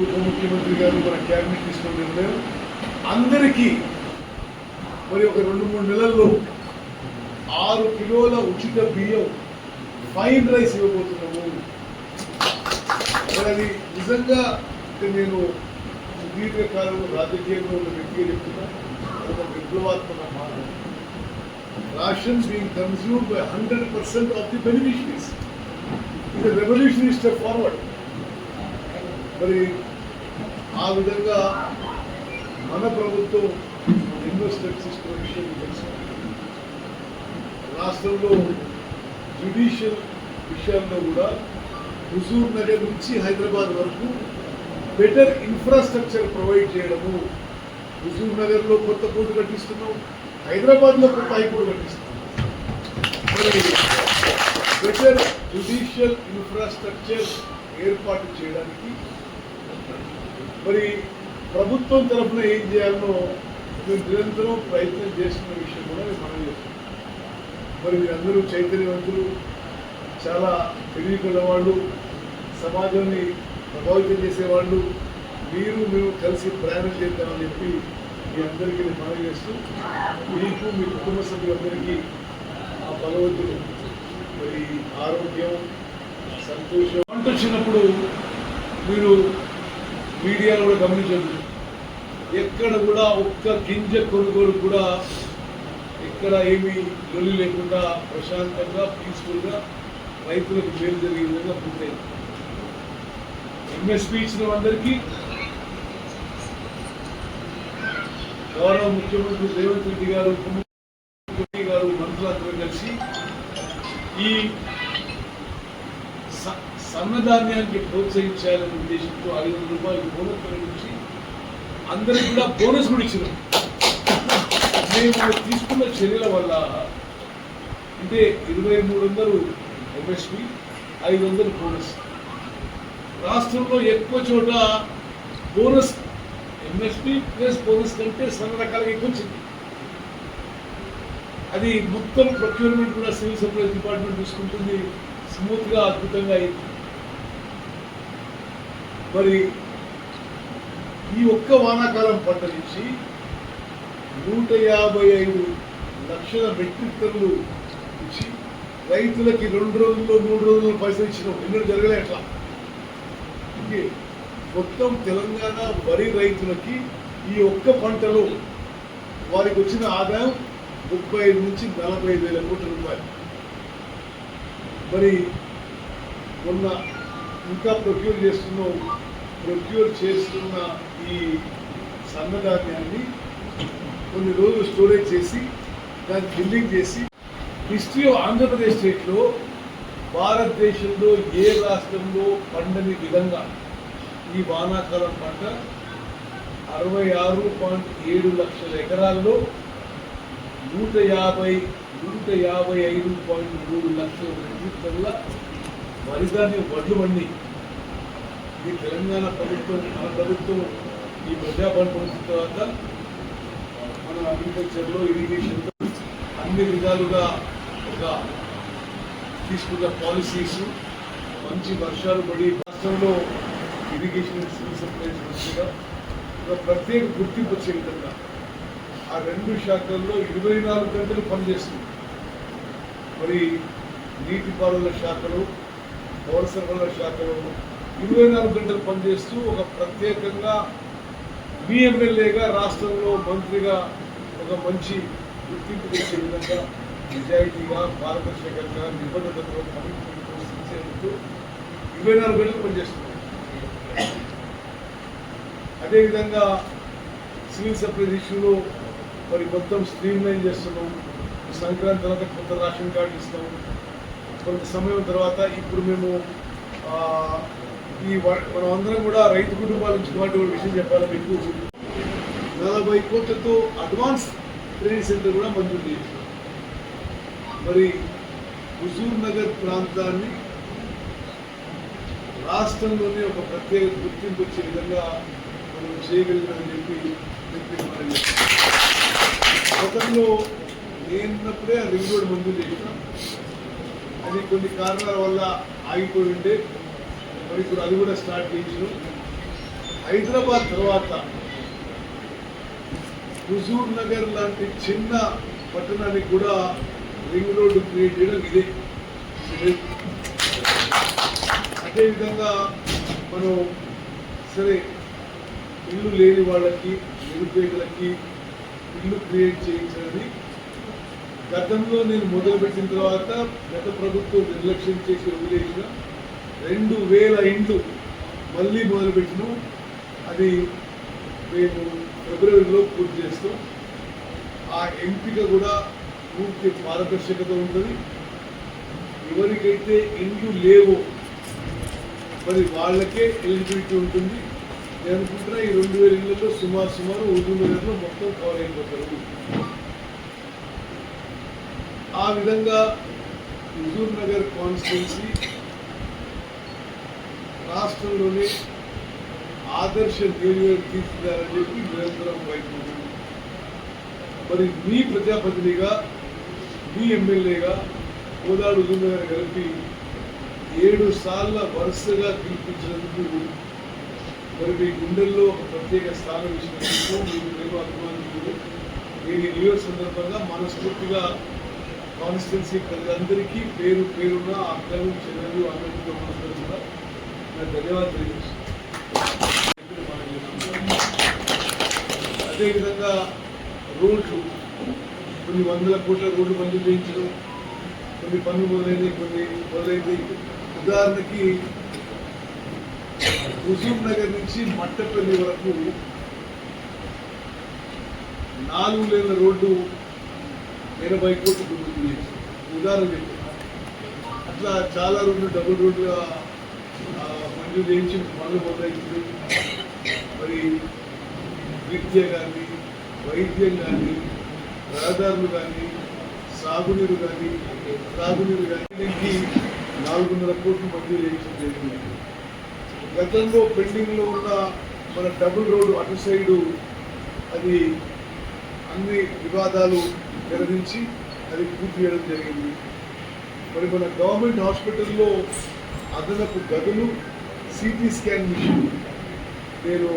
ఉపముఖ్యమంత్రి గారు మన క్యాబినెట్ తీసుకున్న నిర్ణయం అందరికీ మరి ఒక రెండు మూడు నెలల్లో ఆరు కిలోల ఉచిత బియ్యం ఫైన్ రైస్ ఇవ్వబోతున్నాము. మరి అది నిజంగా నేను సుదీర్ఘకాలంలో రాజకీయంలో ఉన్న వ్యక్తిగా చెప్తున్నా ఒక విప్లవాత్మక మార్గం. Ration being consume by hundred percent of the beneficiaries ఇది రెవల్యూషనరీ స్టెప్ ఫార్వర్డ్ మరి ఆ విధంగా మన ప్రభుత్వం ఎన్నో స్టెప్స్ తీసుకున్న విషయం రాష్ట్రంలో జ్యుడిషియల్ విషయాల్లో కూడా హుజూర్ నగర్ నుంచి హైదరాబాద్ వరకు బెటర్ ఇన్ఫ్రాస్ట్రక్చర్ ప్రొవైడ్ చేయడము. హుజూర్ నగర్లో కొత్త కోర్టు కట్టిస్తున్నాం హైదరాబాద్లో కొత్త హైకోర్టు కట్టిస్తున్నాం. బెటర్ జ్యుడిషియల్ ఇన్ఫ్రాస్ట్రక్చర్ ఏర్పాటు చేయడానికి మరి ప్రభుత్వం తరఫున ఏం చేయాలనో మేము నిరంతరం ప్రయత్నం చేస్తున్న విషయం కూడా మేము మనం చేస్తున్నాం మరి మీరందరూ చైతన్యవంతులు చాలా తెలివికల వాళ్ళు సమాజాన్ని ప్రభావితం చేసేవాళ్ళు మీరు మేము కలిసి ప్రయాణం చేద్దామని చెప్పి మీ అందరికీ నేను మనవి చేస్తూ మీకు మీ కుటుంబ సభ్యులందరికీ ఆ భగవంతుడు మరి ఆరోగ్యం సంతోషం. వంట వచ్చినప్పుడు మీరు మీడియాలో కూడా గమనించండి. ఎక్కడ కూడా ఒక్క గింజ కొనుగోలు కూడా ఎక్కడ ఏమీ లొల్లి లేకుండా ప్రశాంతంగా పీస్ఫుల్గా రైతులకు మేలు జరిగే విధంగా పూర్తయింది. ఎంఎస్పీ ఇచ్చిన అందరికీ గౌరవ ముఖ్యమంత్రి రేవంత్ రెడ్డి గారు ఉప ముఖ్యమంత్రి గారు మంత్రులందరూ కలిసి ఈ సన్నధాన్యానికి ప్రోత్సహించాలనే ఉద్దేశంతో ఐదు వందల రూపాయలు బోనస్ ప్రకటించి అందరికి కూడా బోనస్ కూడా ఇచ్చినారు మేము తీసుకున్న చర్యల వల్ల అంటే ఇరవై మూడు వందలు ఎంఎస్పి ఐదు వందలు బోనస్ రాష్ట్రంలో ఎక్కువ చోట బోనస్ ఎంఎస్పి ప్లస్ బోనస్ కంటే సన్న రకాలుగా ఎక్కువ వచ్చింది. అది మొత్తం ప్రొక్యూర్మెంట్ కూడా సివిల్ సప్లైస్ డిపార్ట్మెంట్ చూసుకుంటుంది. స్మూత్గా అద్భుతంగా అయింది. మరి ఈ ఒక్క వానాకాలం పంట నుంచి నూట యాభై ఐదు లక్షల మెట్రిక్ టన్నులు ఇచ్చి రైతులకి రెండు రోజుల్లో మూడు రోజుల్లో పైసలు ఇచ్చినాం. ఎన్నడూ జరగలే అట్లా. ఇంకే మొత్తం తెలంగాణ వరి రైతులకి ఈ ఒక్క పంటలో వారికి వచ్చిన ఆదాయం ముప్పై ఐదు నుంచి నలభై ఐదు వేల కోట్ల రూపాయలు. మరి మొన్న ఇంకా ప్రొక్యూర్ చేస్తున్నాం ప్రొక్యూర్ చేస్తున్న ఈ సన్నధాన్యాన్ని కొన్ని రోజులు స్టోరేజ్ చేసి దాన్ని బిల్డింగ్ చేసి హిస్టరీ ఆఫ్ ఆంధ్రప్రదేశ్ స్టేట్లో భారతదేశంలో ఏ రాష్ట్రంలో పండని విధంగా ఈ వానాకాలం పంట అరవై ఆరు పాయింట్ ఏడు లక్షల ఎకరాల్లో నూట యాభై నూట యాభై ఐదు పాయింట్ మూడు లక్షల మెట్రిక్ టన్నుల వరిధాన్యం వడ్లు వండి ఈ తెలంగాణ ప్రభుత్వం మన ప్రభుత్వం ఈ ప్రజాపాలన పొందిన తర్వాత మన అగ్రికల్చర్లో ఇరిగేషన్లో అన్ని విధాలుగా ఒక తీసుకున్న పాలసీస్ మంచి వర్షాలు పడి రాష్ట్రంలో ఇరిగేషన్ సివిల్ ఒక ప్రత్యేక గుర్తింపు వచ్చే విధంగా ఆ రెండు శాఖల్లో ఇరవై నాలుగు గంటలు పనిచేస్తుంది. మరి నీటిపారుదల శాఖలు పౌర సరఫరాల శాఖలు ఇరవై నాలుగు గంటలు పనిచేస్తూ ఒక ప్రత్యేకంగా బిఎంఎల్ఏగా రాష్ట్రంలో మంత్రిగా ఒక మంచి గుర్తింపు తెచ్చే విధంగా నిజాయితీగా పారదర్శకంగా నిబద్ధతతో కమిట్మెంట్తో సిన్సియర్తో ఇరవై నాలుగు గంటలు పనిచేస్తున్నాం. అదేవిధంగా సివిల్ సప్లైస్ ఇష్యూలో మరి మొత్తం స్ట్రీమ్ లైన్ చేస్తున్నాం సంక్రాంతి తర్వాత కొత్త రేషన్ కార్డు ఇస్తాం కొంత సమయం తర్వాత ఇప్పుడు మేము ఈ మనం అందరం కూడా రైతు కుటుంబాల నుంచి వాటి ఒక విషయం చెప్పాలి మీకు నలభై కోట్లతో అడ్వాన్స్ ట్రైనింగ్ సెంటర్ కూడా మంజూరు చేశాం మరి హుజూర్ నగర్ ప్రాంతాన్ని రాష్ట్రంలోనే ఒక ప్రత్యేక గుర్తింపు వచ్చే విధంగా మనం చేయగలిగామని చెప్పి చెప్పి గతంలో నేనున్నప్పుడే ఆ రింగ్ రోడ్ మంజూరు చేసినాం. అది కొన్ని కారణాల వల్ల ఆగిపోయి ఉండే ఇప్పుడు అది కూడా స్టార్ట్ చేసిన హైదరాబాద్ తర్వాత హుజూర్ నగర్ లాంటి చిన్న పట్టణానికి కూడా రింగ్ రోడ్డు క్రియేట్ చేయడం ఇదే. ఇదే. అదేవిధంగా మనం సరే ఇల్లు లేని వాళ్ళకి నిరుపేదలకి ఇల్లు క్రియేట్ చేయించాలని గతంలో నేను మొదలుపెట్టిన తర్వాత గత ప్రభుత్వం నిర్లక్ష్యం చేసి వదిలేసిన రెండు వేల ఇండ్లు మళ్ళీ మొదలుపెట్టినాం. అది మేము ఫిబ్రవరిలో పూర్తి చేస్తాం. ఆ ఎంపిక కూడా పూర్తి పారదర్శకత ఉంటుంది. ఎవరికైతే ఇండ్లు లేవో మరి వాళ్ళకే ఎలిజిబిలిటీ ఉంటుంది. నేను అనుకుంటున్నా ఈ రెండు వేల ఇళ్ళలో సుమారు సుమారు ఉర్దూ నగర్లో మొత్తం కవర్ అయిపోతారు ఆ విధంగా హుజూర్ నగర్ కాన్స్టిట్యున్సీ రాష్ట్రంలోనే ఆదర్శ నియోజకవర్గం తీర్చిదారని చెప్పి నిరంతరం ప్రయత్నించారు మరి మీ ప్రజాప్రతినిధిగా మీ ఎమ్మెల్యేగా కోదాడు హుజూర్ కలిపి ఏడు సార్ల వరుసగా గెలిపించినందుకు మరి మీ గుండెల్లో ఒక ప్రత్యేక స్థానం ఇచ్చినందుకు మీకు మేము అభిమానులు నేను ఈ నియోజక సందర్భంగా మనస్ఫూర్తిగా కాన్స్టిట్యున్సీ ప్రజలందరికీ పేరు పేరున అక్కలు చెల్లెలు అందరితో ధన్యవాదాలు అదేవిధంగా రోడ్లు కొన్ని వందల కోట్ల రోడ్లు మంజూరు చేయించడం కొన్ని పనులు మొదలైనవి కొన్ని మొదలైనవి ఉదాహరణకి హుజూర్ నగర్ నుంచి మట్టపల్లి వరకు నాలుగు లేన్ల రోడ్డు ఎనభై కోట్లు ఉదాహరణ అట్లా చాలా రోడ్లు డబుల్ రోడ్లుగా ఆ, చేయించి పనులు మొదలైంది మరి విద్య కానీ వైద్యం కానీ రహదారులు కానీ సాగునీరు కానీ సాగునీరు కానీ దీనికి నాలుగున్నర కోట్లు మంజూరు చేయించడం జరిగింది. గతంలో పెండింగ్లో ఉన్న మన డబుల్ రోడ్డు అటు సైడు అది అన్ని వివాదాలు నిర్వహించి అది పూర్తి చేయడం జరిగింది. మరి మన గవర్నమెంట్ హాస్పిటల్లో అదనపు గదులు సిటీ స్కాన్ మిషన్ నేను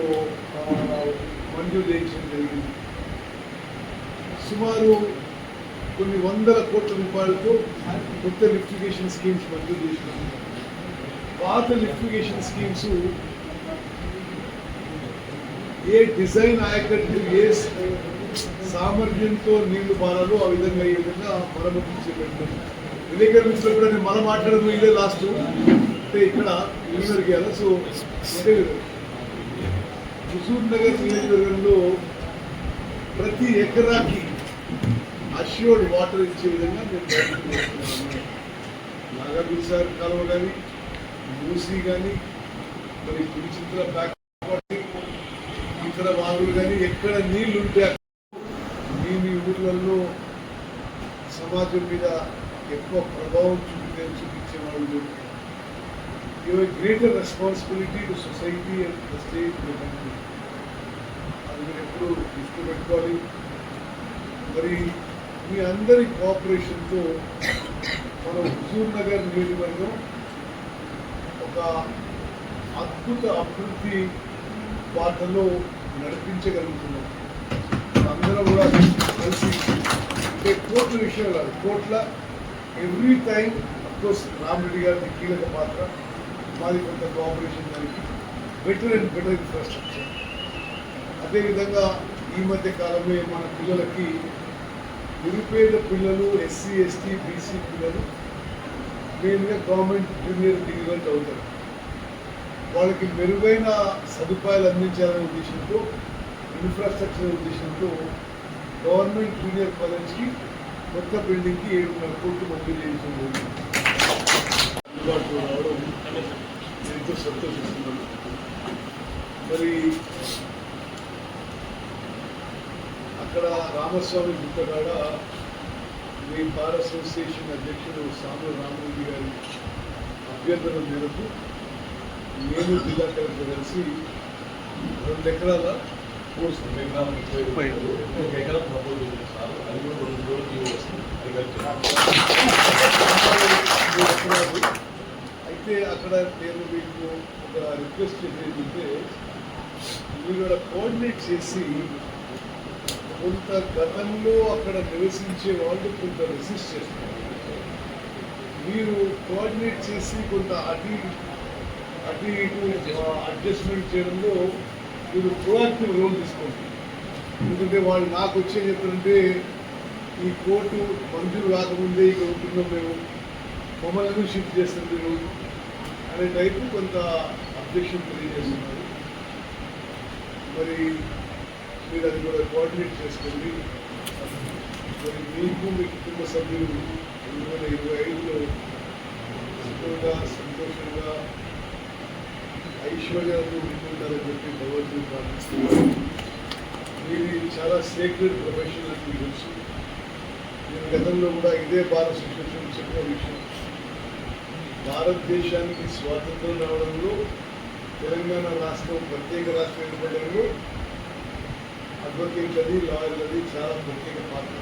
మంజూరు చేయించడం జరిగింది. సుమారు కొన్ని వందల కోట్ల రూపాయలతో కొత్త లిఫ్టిగేషన్ స్కీమ్స్ మంజూరు చేసినాము పాత లిఫ్టిగేషన్ స్కీమ్స్ ఏ డిజైన్ ఆయకట్టు ఏ సామర్థ్యంతో నీళ్ళు పారాలో ఆ విధంగా ఈ విధంగా మరమ్మతు చేపట్టాం విలేకరుల మిత్రులు కూడా నేను మనం మాట్లాడడం ఇదే లాస్ట్. అంటే ఇక్కడ యూనివర్కి సో హుజూర్ నగర్ నియోజకవర్గంలో ప్రతి ఎకరాకి అష్యూర్డ్ వాటర్ ఇచ్చే విధంగా మేము ప్రయత్నం చేస్తున్నాము. కాలువ కానీ మూసీ కానీ మరి కుడిచిత్ర బ్యాక్ ఇతర వాగులు కానీ ఎక్కడ నీళ్ళు ఉంటే మీ మీ ఊర్లలో సమాజం మీద ఎక్కువ ప్రభావం చూపితే చూపించే వాళ్ళు you greater responsibility to society and the state అది మీరు ఎప్పుడు దృష్టి పెట్టుకోవాలి మరి మీ అందరి కోఆపరేషన్తో మన హుజూర్ నగర్ నియోజకవర్గం ఒక అద్భుత అభివృద్ధి బాటలో నడిపించగలుగుతున్నాం. అందరం కూడా కలిసి అంటే కోర్టు విషయం కాదు ఎవ్రీ టైం అఫ్కోర్స్ రామరెడ్డి గారి కీలక పాత్ర. మాది కొంత కోఆపరేషన్ జరిగి బెటర్ అండ్ బెటర్ ఇన్ఫ్రాస్ట్రక్చర్ అదేవిధంగా ఈ మధ్య కాలంలో మన పిల్లలకి నిరుపేద పిల్లలు ఎస్సీ ఎస్టీ బీసీ పిల్లలు మెయిన్గా గవర్నమెంట్ జూనియర్ డిగ్రీలో చదువుతారు. వాళ్ళకి మెరుగైన సదుపాయాలు అందించాలనే ఉద్దేశంతో ఇన్ఫ్రాస్ట్రక్చర్ ఉద్దేశంతో గవర్నమెంట్ జూనియర్ కాలేజ్కి కొత్త బిల్డింగ్కి ఏడున్నర కోట్లు మంజూరు చేయించడం జరిగింది. అందుబాటులో రావడం ఎంతో సంతోషిస్తున్నాను మరి అక్కడ రామస్వామి గుట్టగాడ మీ బార్ అసోసియేషన్ అధ్యక్షుడు సాము రామరెడ్డి గారి అభ్యర్థన మేరకు నేను జిల్లా కలెక్టర్ కలిసి రెండు ఎకరాల కోర్స్ రెండు ఎకరాల ముప్పై ఒక ప్రపోజ్ చేశారు అది కూడా రెండు రోజులు వస్తుంది అది కలిసి అయితే అక్కడ నేను మీకు ఒక రిక్వెస్ట్ ఏంటంటే మీరు అక్కడ కోఆర్డినేట్ చేసి కొంత గతంలో అక్కడ నివసించే వాళ్ళు కొంత రెసిస్ట్ చేస్తున్నారు. మీరు కోఆర్డినేట్ చేసి కొంత అటు అటు ఇటు అడ్జస్ట్మెంట్ చేయడంలో మీరు ప్రోయాక్టివ్ రోల్ తీసుకోండి. ఎందుకంటే వాళ్ళు నాకు వచ్చే చెప్తుంటే ఈ కోర్టు మంజూరు కాకముందే ఇక్కడ ఉంటున్నాం మేము. మమ్మల్ని షిఫ్ట్ చేస్తుంది మీరు. అనే టైపు కొంత అబ్జెక్షన్ తెలియజేస్తున్నారు. మరి మీరు అది కూడా కోఆర్డినేట్ చేసుకోండి. మరి మీకు మీ కుటుంబ సభ్యులు రెండు వేల ఇరవై ఐదులో సుఖంగా సంతోషంగా ఐశ్వర్యాలు ఉంటుండాలని చెప్పి భగవంతుని ప్రార్థిస్తున్నారు. మీరు చాలా సేక్రెడ్ ప్రొఫెషన్ అని మీకు తెలుసు. నేను గతంలో కూడా ఇదే భారత శిక్షణ చెప్పిన విషయం. భారతదేశానికి స్వాతంత్రం రావడంలో తెలంగాణ రాష్ట్రం ప్రత్యేక రాష్ట్రం ఏర్పడడంలో అడ్వకేట్లది లాయర్లది చాలా ప్రత్యేక పాత్ర.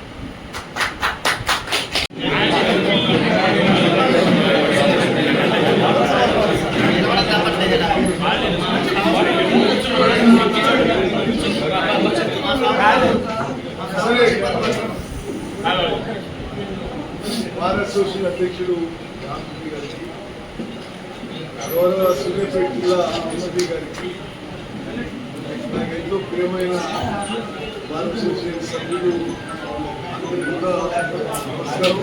భారత సోషల్ అధ్యక్షుడు. రామరెడ్డి గారికి గౌరవ సూర్యాపేట జిల్లా ఎస్పీ గారికి నాకు ఎంతో ప్రియమైన భారత సోషల్ సభ్యులు అందరూ కూడా నమస్కారం.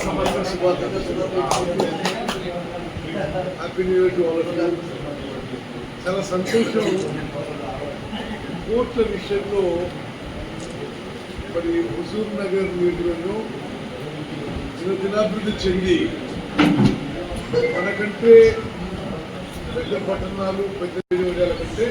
సమస్య శుభాకాంక్షలు happy new year to all చాలా సంతోషం కోర్టుల విషయంలో మరి హుజూర్ నగర్ నియోజకవర్గం దినదినాభివృద్ధి చెంది మనకంటే పెద్ద పట్టణాలు పెద్ద నియోజకాల కంటే